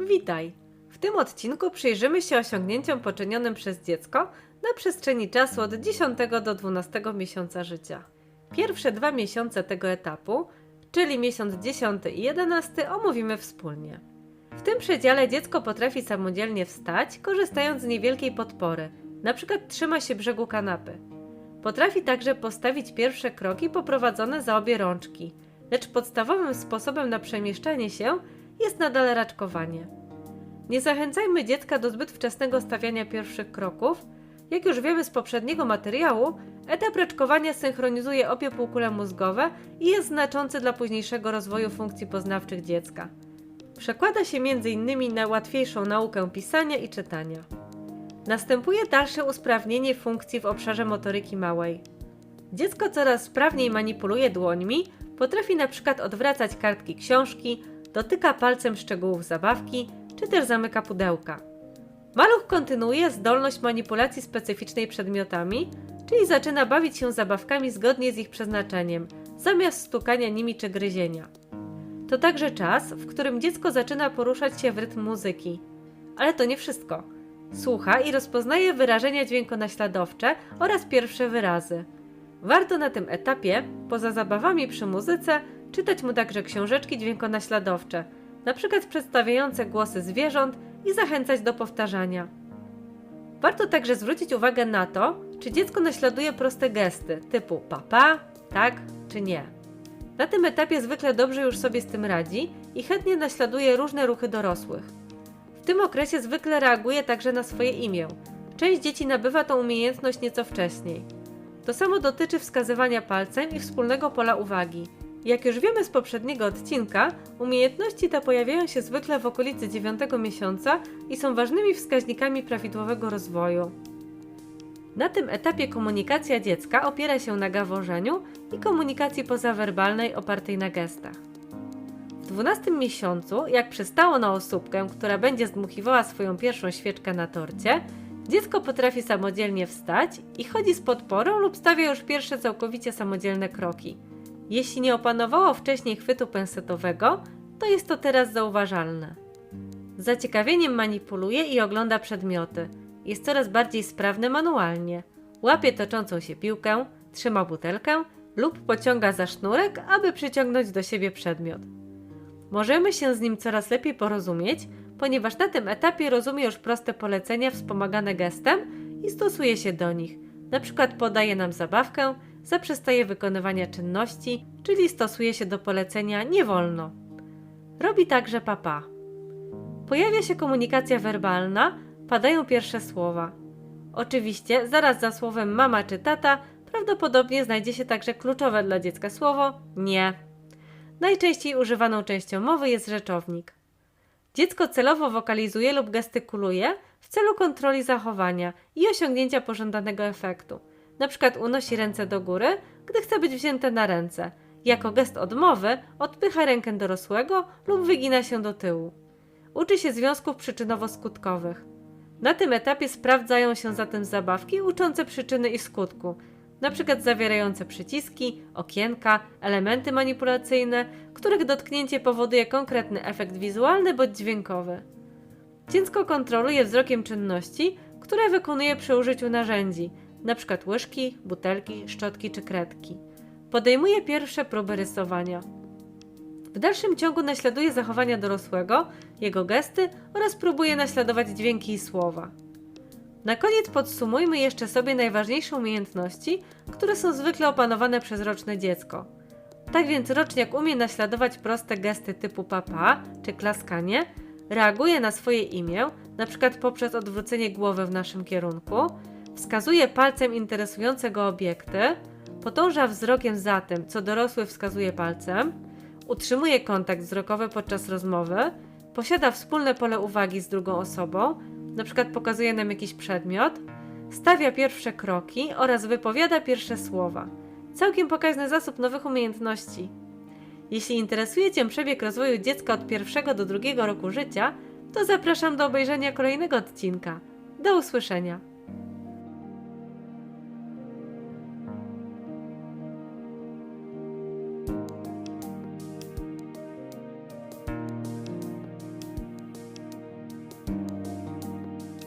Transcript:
Witaj! W tym odcinku przyjrzymy się osiągnięciom poczynionym przez dziecko na przestrzeni czasu od 10 do 12 miesiąca życia. Pierwsze dwa miesiące tego etapu, czyli miesiąc 10 i 11, omówimy wspólnie. W tym przedziale dziecko potrafi samodzielnie wstać, korzystając z niewielkiej podpory, np. trzyma się brzegu kanapy. Potrafi także postawić pierwsze kroki poprowadzone za obie rączki, lecz podstawowym sposobem na przemieszczanie się jest nadal raczkowanie. Nie zachęcajmy dziecka do zbyt wczesnego stawiania pierwszych kroków. Jak już wiemy z poprzedniego materiału, etap raczkowania synchronizuje obie półkule mózgowe i jest znaczący dla późniejszego rozwoju funkcji poznawczych dziecka. Przekłada się m.in. na łatwiejszą naukę pisania i czytania. Następuje dalsze usprawnienie funkcji w obszarze motoryki małej. Dziecko coraz sprawniej manipuluje dłońmi, potrafi na przykład odwracać kartki książki, dotyka palcem szczegółów zabawki, czy też zamyka pudełka. Maluch kontynuuje zdolność manipulacji specyficznej przedmiotami, czyli zaczyna bawić się zabawkami zgodnie z ich przeznaczeniem, zamiast stukania nimi czy gryzienia. To także czas, w którym dziecko zaczyna poruszać się w rytm muzyki. Ale to nie wszystko. Słucha i rozpoznaje wyrażenia dźwiękonaśladowcze oraz pierwsze wyrazy. Warto na tym etapie, poza zabawami przy muzyce, czytać mu także książeczki dźwiękonaśladowcze, na przykład przedstawiające głosy zwierząt i zachęcać do powtarzania. Warto także zwrócić uwagę na to, czy dziecko naśladuje proste gesty typu papa, tak czy nie. Na tym etapie zwykle dobrze już sobie z tym radzi i chętnie naśladuje różne ruchy dorosłych. W tym okresie zwykle reaguje także na swoje imię. Część dzieci nabywa tą umiejętność nieco wcześniej. To samo dotyczy wskazywania palcem i wspólnego pola uwagi. Jak już wiemy z poprzedniego odcinka, umiejętności te pojawiają się zwykle w okolicy 9 miesiąca i są ważnymi wskaźnikami prawidłowego rozwoju. Na tym etapie komunikacja dziecka opiera się na gaworzeniu i komunikacji pozawerbalnej opartej na gestach. W 12 miesiącu, jak przystało na osóbkę, która będzie zdmuchiwała swoją pierwszą świeczkę na torcie, dziecko potrafi samodzielnie wstać i chodzi z podporą lub stawia już pierwsze całkowicie samodzielne kroki. Jeśli nie opanowało wcześniej chwytu pensetowego, to jest to teraz zauważalne. Z zaciekawieniem manipuluje i ogląda przedmioty. Jest coraz bardziej sprawny manualnie. Łapie toczącą się piłkę, trzyma butelkę lub pociąga za sznurek, aby przyciągnąć do siebie przedmiot. Możemy się z nim coraz lepiej porozumieć, ponieważ na tym etapie rozumie już proste polecenia wspomagane gestem i stosuje się do nich. Na przykład podaje nam zabawkę, zaprzestaje wykonywania czynności, czyli stosuje się do polecenia nie wolno. Robi także papa. Pojawia się komunikacja werbalna, padają pierwsze słowa. Oczywiście, zaraz za słowem mama czy tata prawdopodobnie znajdzie się także kluczowe dla dziecka słowo nie. Najczęściej używaną częścią mowy jest rzeczownik. Dziecko celowo wokalizuje lub gestykuluje w celu kontroli zachowania i osiągnięcia pożądanego efektu. Na przykład unosi ręce do góry, gdy chce być wzięte na ręce. Jako gest odmowy odpycha rękę dorosłego lub wygina się do tyłu. Uczy się związków przyczynowo-skutkowych. Na tym etapie sprawdzają się zatem zabawki uczące przyczyny i skutku, przykład zawierające przyciski, okienka, elementy manipulacyjne, których dotknięcie powoduje konkretny efekt wizualny bądź dźwiękowy. Dziecko kontroluje wzrokiem czynności, które wykonuje przy użyciu narzędzi, np. łyżki, butelki, szczotki czy kredki. Podejmuje pierwsze próby rysowania. W dalszym ciągu naśladuje zachowania dorosłego, jego gesty oraz próbuje naśladować dźwięki i słowa. Na koniec podsumujmy jeszcze sobie najważniejsze umiejętności, które są zwykle opanowane przez roczne dziecko. Tak więc roczniak umie naśladować proste gesty typu papa czy klaskanie, reaguje na swoje imię, np. poprzez odwrócenie głowy w naszym kierunku, wskazuje palcem interesujące go obiekty, podąża wzrokiem za tym, co dorosły wskazuje palcem, utrzymuje kontakt wzrokowy podczas rozmowy, posiada wspólne pole uwagi z drugą osobą, np. pokazuje nam jakiś przedmiot, stawia pierwsze kroki oraz wypowiada pierwsze słowa. Całkiem pokaźny zasób nowych umiejętności. Jeśli interesuje Cię przebieg rozwoju dziecka od pierwszego do drugiego roku życia, to zapraszam do obejrzenia kolejnego odcinka. Do usłyszenia.